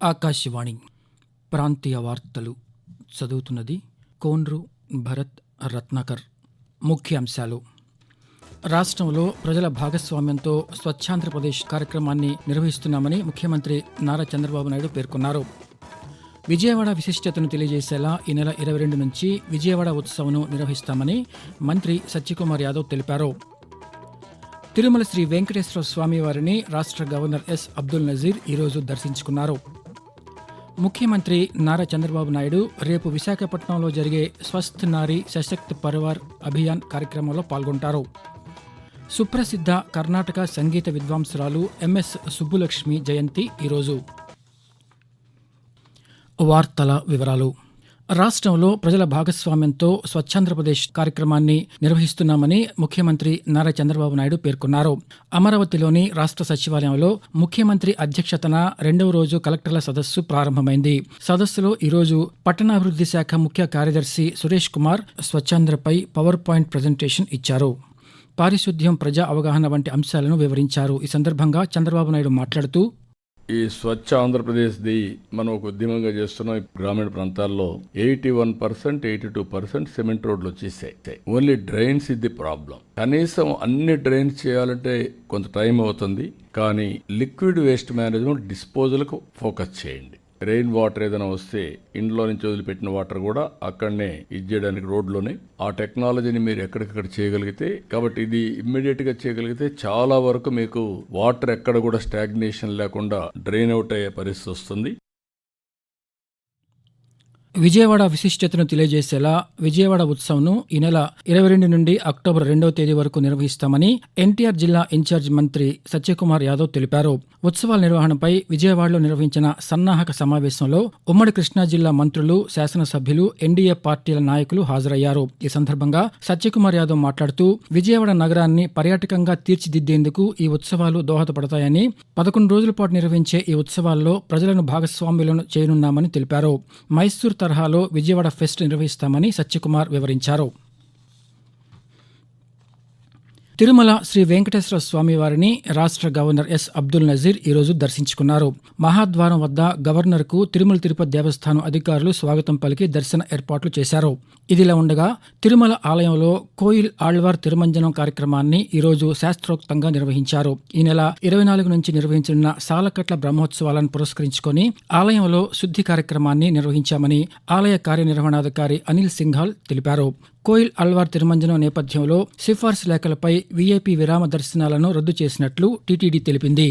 ఆకాశవాణి ప్రాంతీయ వార్తలు చదువుతున్నది కోన్రు భరత్ రత్నాకర్. ముఖ్యాంశాలు. రాష్ట్రంలో ప్రజల భాగస్వామ్యంతో స్వచ్ఛాంధ్రప్రదేశ్ కార్యక్రమాన్ని నిర్వహిస్తున్నామని ముఖ్యమంత్రి నారా చంద్రబాబు నాయుడు పేర్కొన్నారు. విజయవాడ విశిష్టతను తెలియజేసేలా ఈ నెల ఇరవై రెండు నుంచి విజయవాడ ఉత్సవంను నిర్వహిస్తామని మంత్రి సత్యకుమార్ యాదవ్ తెలిపారు. తిరుమల శ్రీ వెంకటేశ్వర స్వామి వారిని రాష్ట్ర గవర్నర్ ఎస్ అబ్దుల్ నజీర్ ఈరోజు దర్శించుకున్నారు. ముఖ్యమంత్రి నారా చంద్రబాబు నాయుడు రేపు విశాఖపట్నంలో జరిగే స్వస్థ్ నారీ సశక్త్ పరివార్ అభియాన్ కార్యక్రమంలో పాల్గొంటారు. సుప్రసిద్ధ కర్ణాటక సంగీత విద్వాంసురాలు ఎంఎస్ సుబ్బులక్ష్మి జయంతి ఈరోజు. వార్తల వివరాలు. రాష్ట్రంలో ప్రజల భాగస్వామ్యంతో స్వచ్ఛాంధ్రప్రదేశ్ కార్యక్రమాన్ని నిర్వహిస్తున్నామని ముఖ్యమంత్రి నారా చంద్రబాబు నాయుడు పేర్కొన్నారు. అమరావతిలోని రాష్ట్ర సచివాలయంలో ముఖ్యమంత్రి అధ్యక్షతన రెండవ రోజు కలెక్టర్ల సదస్సు ప్రారంభమైంది. సదస్సులో ఈరోజు పట్టణాభివృద్ధి శాఖ ముఖ్య కార్యదర్శి సురేష్ కుమార్ స్వచ్ఛాంధ్రపై పవర్ పాయింట్ ప్రజెంటేషన్ ఇచ్చారు. పారిశుద్ధ్యం ప్రజా అవగాహన వంటి అంశాలను వివరించారు. ఈ సందర్భంగా చంద్రబాబు నాయుడు మాట్లాడుతూ ఈ స్వచ్ఛ ఆంధ్రప్రదేశ్ది మనం ఒక ఉద్యమంగా చేస్తున్నాం గ్రామీణ ప్రాంతాల్లో. Eighty one percent eighty two percent cement రోడ్లు వచ్చేసాయి. ఓన్లీ డ్రైన్స్ ఇది ప్రాబ్లం. కనీసం అన్ని డ్రైన్స్ చేయాలంటే కొంత టైం అవుతుంది కానీ లిక్విడ్ వేస్ట్ మేనేజ్మెంట్ డిస్పోజల్కు ఫోకస్ చేయండి. రెయిన్ వాటర్ ఏదైనా వస్తే ఇంట్లో నుంచి వదిలిపెట్టిన వాటర్ కూడా అక్కడనే ఇచ్చేయడానికి రోడ్లోనే. ఆ టెక్నాలజీని మీరు ఎక్కడికక్కడ చేయగలిగితే కాబట్టి ఇది ఇమ్మీడియట్గా చేయగలిగితే చాలా వరకు మీకు వాటర్ ఎక్కడ కూడా స్టాగ్నేషన్ లేకుండా డ్రైన్ అవుట్ అయ్యే పరిస్థితి వస్తుంది. విజయవాడ విశిష్టతను తెలియజేసేలా విజయవాడ ఉత్సవంను ఈ నెల ఇరవై రెండు నుండి అక్టోబర్ రెండవ తేదీ వరకు నిర్వహిస్తామని ఎన్టీఆర్ జిల్లా ఇన్ఛార్జ్ మంత్రి సత్యకుమార్ యాదవ్ తెలిపారు. ఉత్సవాల నిర్వహణపై విజయవాడలో నిర్వహించిన సన్నాహక సమావేశంలో ఉమ్మడి కృష్ణా జిల్లా మంత్రులు శాసనసభ్యులు ఎన్డీఏ పార్టీల నాయకులు హాజరయ్యారు. ఈ సందర్భంగా సత్యకుమార్ యాదవ్ మాట్లాడుతూ విజయవాడ నగరాన్ని పర్యాటకంగా తీర్చిదిద్దేందుకు ఈ ఉత్సవాలు దోహదపడతాయని పదకొండు రోజుల పాటు నిర్వహించే ఈ ఉత్సవాల్లో ప్రజలను భాగస్వామ్యులను చేయనున్నామని తెలిపారు. మైసూర్ తరహాలో విజయవాడ ఫెస్ట్ నిర్వహిస్తామని సత్యకుమార్ వివరించారు. తిరుమల శ్రీ వెంకటేశ్వర స్వామి వారిని రాష్ట్ర గవర్నర్ ఎస్. అబ్దుల్ నజీర్ ఈరోజు దర్శించుకున్నారు. మహాద్వారం వద్ద గవర్నర్కు తిరుమల తిరుపతి దేవస్థానం అధికారులు స్వాగతం పలికి దర్శన ఏర్పాట్లు చేశారు. ఇదిలా ఉండగా తిరుమల ఆలయంలో కోయిల్ ఆళ్వార్ తిరుమంజనం కార్యక్రమాన్ని ఈరోజు శాస్త్రోక్తంగా నిర్వహించారు. ఈ నెల ఇరవై నాలుగు నుంచి నిర్వహించనున్న సాలకట్ల బ్రహ్మోత్సవాలను పురస్కరించుకొని ఆలయంలో శుద్ధి కార్యక్రమాన్ని నిర్వహించామని ఆలయ కార్యనిర్వహణాధికారి అనిల్ సింఘాల్ తెలిపారు. కోయిల్ అల్వార్ తిరుమంజనం నేపథ్యంలో సిఫార్సు లేఖలపై వీఐపీ విరామ దర్శనాలను రద్దు చేసినట్లు టీటీడీ తెలిపింది.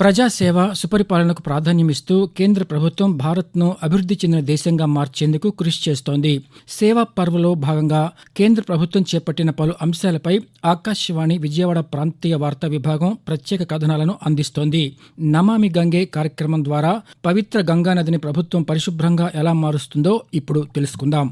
ప్రజాసేవ సుపరిపాలనకు ప్రాధాన్యమిస్తూ కేంద్ర ప్రభుత్వం భారత్ను అభివృద్ధి చెందిన దేశంగా మార్చేందుకు కృషి చేస్తోంది. సేవా పర్వలో భాగంగా కేంద్ర ప్రభుత్వం చేపట్టిన పలు అంశాలపై ఆకాశవాణి విజయవాడ ప్రాంతీయ వార్తా విభాగం ప్రత్యేక కథనాలను అందిస్తోంది. నమామి గంగే కార్యక్రమం ద్వారా పవిత్ర గంగానదిని ప్రభుత్వం పరిశుభ్రంగా ఎలా మారుస్తుందో ఇప్పుడు తెలుసుకుందాం.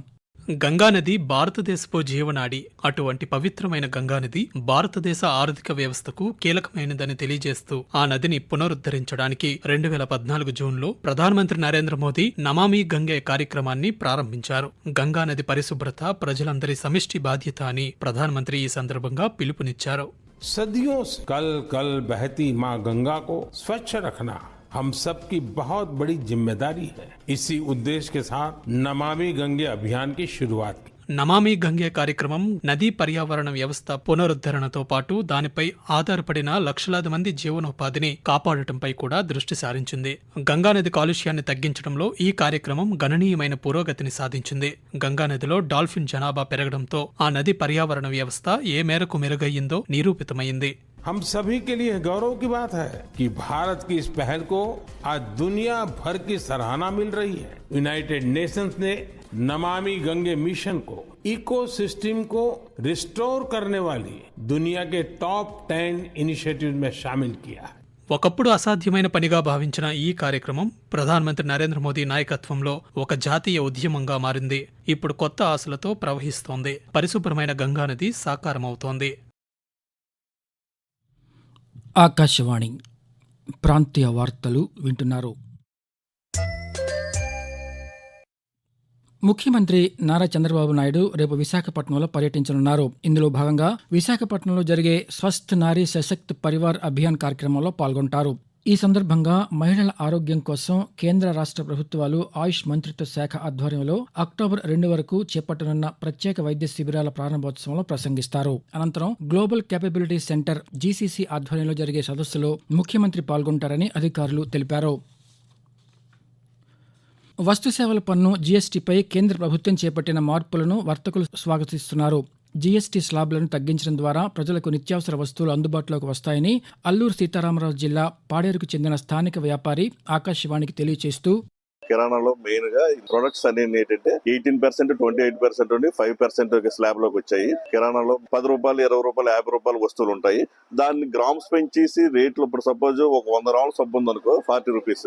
గంగానది భారతదేశపు జీవనాడి. అటువంటి పవిత్రమైన గంగానది భారతదేశ ఆర్థిక వ్యవస్థకు కీలకమైనదని తెలియజేస్తూ ఆ నదిని పునరుద్ధరించడానికి రెండు వేల పద్నాలుగు జూన్లో ప్రధానమంత్రి నరేంద్ర మోదీ నమామి గంగే కార్యక్రమాన్ని ప్రారంభించారు. గంగానది పరిశుభ్రత ప్రజలందరి సమిష్టి బాధ్యత అని ప్రధానమంత్రి ఈ సందర్భంగా పిలుపునిచ్చారు. సదియోं కల్ కల్ బహతి మా గంగాకు స్వచ్ఛ రఖనా. हम सबकी बहुत बड़ी जिम्मेदारी है इसी उद्देश्य के साथ नमामि गंगे अभियान की शुरुआत की నమామి గంగే కార్యక్రమం నదీ పర్యావరణ వ్యవస్థ పునరుద్ధరణతో పాటు దానిపై ఆధారపడిన లక్షలాది మంది జీవనోపాధిని కాపాడటంపై కూడా దృష్టి సారించింది గంగానది కాలుష్యాన్ని తగ్గించడంలో ఈ కార్యక్రమం గణనీయమైన పురోగతిని సాధించింది గంగానదిలో డాల్ఫిన్ జనాభా పెరగడంతో ఆ నది పర్యావరణ వ్యవస్థ ఏ మేరకు మెరుగయ్యిందో నిరూపితమైంది हम सभी के लिए गौरव की बात है कि भारत की इस पहल को आज दुनिया भर की सराहना मिल रही है यूनाइटेड नेशंस ने नमामि गंगे मिशन को इकोसिस्टम को रिस्टोर करने वाली दुनिया के टॉप टेन इनिशिएटिव में शामिल किया है ఒకప్పుడు అసాధ్యమైన పనిగా భావించిన ఈ కార్యక్రమం ప్రధానమంత్రి నరేంద్ర మోదీ నాయకత్వంలో ఒక జాతీయ ఉద్యమంగా మారింది ఇప్పుడు కొత్త ఆశలతో ప్రవహిస్తోంది పరిశుభ్రమైన గంగానది సాకారమవుతోంది ఆకాశవాణి ప్రాంతీయ వార్తలు వింటున్నారు. ముఖ్యమంత్రి నారా చంద్రబాబు నాయుడు రేపు విశాఖపట్నంలో పర్యటించనున్నారు. ఇందులో భాగంగా విశాఖపట్నంలో జరిగే స్వస్థ్ నారీ సశక్త్ పరివార్ అభియాన్ కార్యక్రమంలో పాల్గొంటారు. ఈ సందర్భంగా మహిళల ఆరోగ్యం కోసం కేంద్ర రాష్ట్ర ప్రభుత్వాలు ఆయుష్ మంత్రిత్వ శాఖ ఆధ్వర్యంలో అక్టోబర్ రెండు వరకు చేపట్టనున్న ప్రత్యేక వైద్య శిబిరాల ప్రారంభోత్సవంలో ప్రసంగిస్తారు. అనంతరం గ్లోబల్ కేపబిలిటీ సెంటర్ జీసీసీ ఆధ్వర్యంలో జరిగే సదస్సులో ముఖ్యమంత్రి పాల్గొంటారని అధికారులు తెలిపారు. వస్తుసేవల పన్ను జీఎస్టీపై కేంద్ర ప్రభుత్వం చేపట్టిన మార్పులను వర్తకులు స్వాగతిస్తున్నారు. జీఎస్టీ స్లాబ్లను తగ్గించడం ద్వారా ప్రజలకు నిత్యావసర వస్తువులు అందుబాటులోకి వస్తాయని అల్లూరు సీతారామరాజు జిల్లా పాడేరుకు చెందిన స్థానిక వ్యాపారి ఆకాశవాణికి తెలియజేస్తూ కిరాణాలో మెయిన్గా ప్రొడక్ట్స్ అన్ని ఏంటంటే eighteen percent twenty eight percent ఉండి ఫైవ్ పర్సెంట్ స్లాబ్లోకి వచ్చాయి. కిరాణాలో పది రూపాయలు ఇరవై రూపాయలు యాభై రూపాయలు వస్తువులు ఉంటాయి. దాన్ని గ్రామ్స్ పెంచేసి రేట్లు ఇప్పుడు సపోజ్ ఒక వంద రావుల సబ్బు ఉందనుకో ఫార్టీ రూపీస్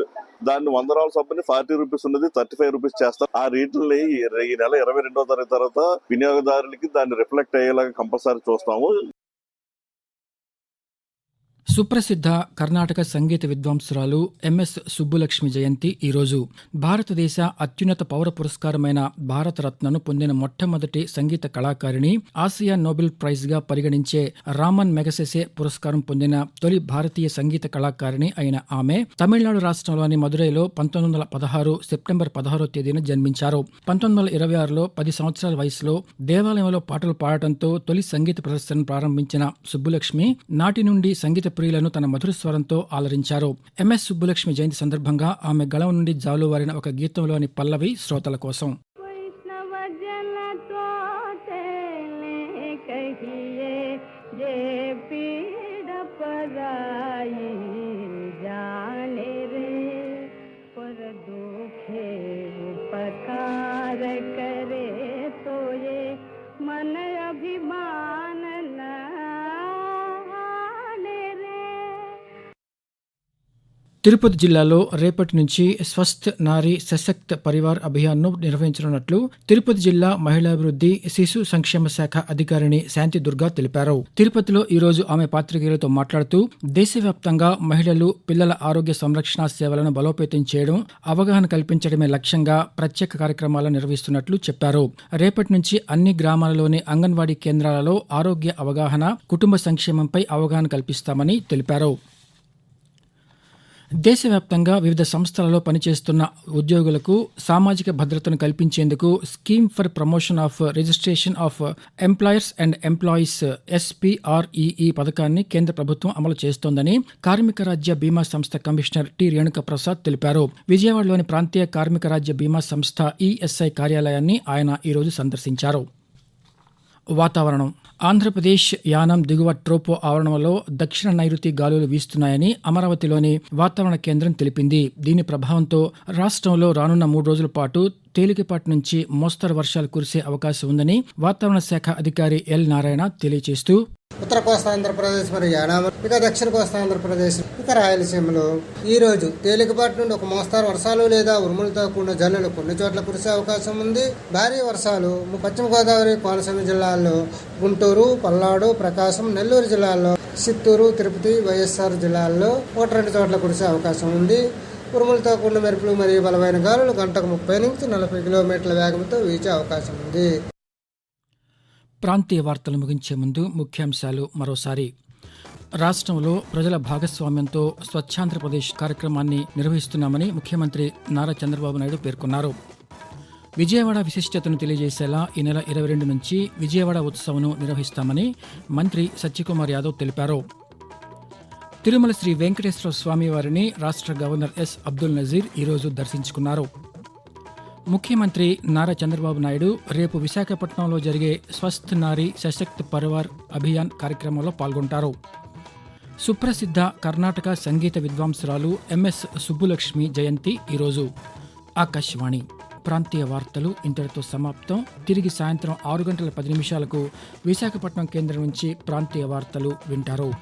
దాన్ని వంద రావుల సబ్బుని ఫార్టీ రూపీస్ ఉన్నది థర్టీ ఫైవ్ రూపీస్ చేస్తారు ఆ రేట్లని ఈ నెల ఇరవై రెండో తారీఖు తర్వాత వినియోగదారులకి దాన్ని రిఫ్లెక్ట్ అయ్యేలాగా కంపల్సరీ చూస్తాము. సుప్రసిద్ధ కర్ణాటక సంగీత విద్వాంసురాలు ఎంఎస్ సుబ్బులక్ష్మి జయంతి ఈరోజు. భారతదేశ అత్యున్నత పౌర పురస్కారమైన భారతరత్నను పొందిన మొట్టమొదటి సంగీత కళాకారిణి ఆసియా నోబెల్ ప్రైజ్గా పరిగణించే రామన్ మెగసెసే పురస్కారం పొందిన తొలి భారతీయ సంగీత కళాకారిణి అయిన ఆమె తమిళనాడు రాష్ట్రంలోని మదురైలో పంతొమ్మిది వందల పదహారు సెప్టెంబర్ పదహారో తేదీన జన్మించారు. పంతొమ్మిది వందల ఇరవై ఆరులో పది సంవత్సరాల వయసులో దేవాలయంలో పాటలు పాడటంతో తొలి సంగీత ప్రదర్శనను ప్రారంభించిన సుబ్బులక్ష్మి నాటి నుండి సంగీత ప్రియులను తన మధుర స్వరంతో ఆలరించారు ఎంఎస్ సుబ్బులక్ష్మి జయంతి సందర్భంగా ఆమె గళం నుండి జాలువారిన ఒక గీతంలోని పల్లవి శ్రోతల కోసం वैष्णव जन तो तेने कहिए जे पीड़ पराई जाने रे पर दुखे उपकार తిరుపతి జిల్లాలో రేపటి నుంచి స్వస్థ్ నారీ సశక్త పరివార్ అభియాన్ను నిర్వహించనున్నట్లు తిరుపతి జిల్లా మహిళాభివృద్ధి శిశు సంక్షేమ శాఖ అధికారిణి శాంతి దుర్గా తెలిపారు. తిరుపతిలో ఈరోజు ఆమె పాత్రికేయులతో మాట్లాడుతూ దేశవ్యాప్తంగా మహిళలు పిల్లల ఆరోగ్య సంరక్షణ సేవలను బలోపేతం చేయడం అవగాహన కల్పించడమే లక్ష్యంగా ప్రత్యేక కార్యక్రమాలను నిర్వహిస్తున్నట్లు చెప్పారు. రేపటి నుంచి అన్ని గ్రామాలలోని అంగన్వాడీ కేంద్రాలలో ఆరోగ్య అవగాహన కుటుంబ సంక్షేమంపై అవగాహన కల్పిస్తామని తెలిపారు. దేశవ్యాప్తంగా వివిధ సంస్థలలో పనిచేస్తున్న ఉద్యోగులకు సామాజిక భద్రతను కల్పించేందుకు scheme for promotion of registration of employers and employees SPREE పథకాన్ని కేంద్ర ప్రభుత్వం అమలు చేస్తోందని కార్మిక రాజ్య బీమా సంస్థ కమిషనర్ టి రేణుక ప్రసాద్ తెలిపారు. విజయవాడలోని ప్రాంతీయ కార్మిక రాజ్య బీమా సంస్థ ఈఎస్ఐ కార్యాలయాన్ని ఆయన ఈరోజు సందర్శించారు. వాతావరణం. ఆంధ్రప్రదేశ్ యానం దిగువ ట్రోపో ఆవరణంలో దక్షిణ నైరుతి గాలులు వీస్తున్నాయని అమరావతిలోని వాతావరణ కేంద్రం తెలిపింది. దీని ప్రభావంతో రాష్ట్రంలో రానున్న మూడు రోజుల పాటు తేలికపాటి నుంచి మోస్తరు వర్షాలు కురిసే అవకాశం ఉందని వాతావరణ శాఖ అధికారి ఎల్ నారాయణ తెలియజేస్తూ ఉత్తర కోస్తా ఆంధ్రప్రదేశ్ మరియు యానామర్ ఇక దక్షిణ కోస్తా ఆంధ్రప్రదేశ్ ఇక రాయలసీమలో ఈ రోజు తేలికపాటి నుండి ఒక మోస్తారు వర్షాలు లేదా ఉరుములతో కూడిన జల్లులు కొన్ని చోట్ల కురిసే అవకాశం ఉంది. భారీ వర్షాలు పశ్చిమ గోదావరి కోనసీమ జిల్లాల్లో గుంటూరు పల్నాడు ప్రకాశం నెల్లూరు జిల్లాల్లో చిత్తూరు తిరుపతి వైఎస్ఆర్ జిల్లాల్లో ఒకటి రెండు చోట్ల కురిసే అవకాశం ఉంది. ఉరుములతో కూడిన మెరుపులు మరియు బలమైన గాలులు గంటకు ముప్పై నుంచి నలభై కిలోమీటర్ల వేగంతో వీచే అవకాశం ఉంది. ప్రాంతీయ వార్తలు ముగించే ముందు ముఖ్యాంశాలు మరోసారి. రాష్ట్రంలో ప్రజల భాగస్వామ్యంతో స్వచ్ఛాంధ్రప్రదేశ్ కార్యక్రమాన్ని నిర్వహిస్తున్నామని ముఖ్యమంత్రి నారా చంద్రబాబు నాయుడు పేర్కొన్నారు. విజయవాడ విశిష్టతను తెలియజేసేలా ఈ నెల ఇరవై రెండు నుంచి విజయవాడ ఉత్సవంను నిర్వహిస్తామని మంత్రి సత్యకుమార్ యాదవ్ తెలిపారు. తిరుమల శ్రీ వెంకటేశ్వర స్వామి వారిని రాష్ట్ర గవర్నర్ ఎస్ అబ్దుల్ నజీర్ ఈరోజు దర్శించుకున్నారు. ముఖ్యమంత్రి నారా చంద్రబాబు నాయుడు రేపు విశాఖపట్నంలో జరిగే స్వస్థ్ నారీ సశక్త్ పరివార్ అభియాన్ కార్యక్రమంలో పాల్గొంటారు. సుప్రసిద్ధ కర్ణాటక సంగీత విద్వాంసురాలు ఎంఎస్ సుబ్బులక్ష్మి జయంతి ఈరోజు. ఆకాశవాణి ప్రాంతీయ వార్తలు ఇంతటితో సమాప్తం. తిరిగి సాయంత్రం ఆరు గంటల పది నిమిషాలకు విశాఖపట్నం కేంద్రం నుంచి ప్రాంతీయ వార్తలు వింటారు.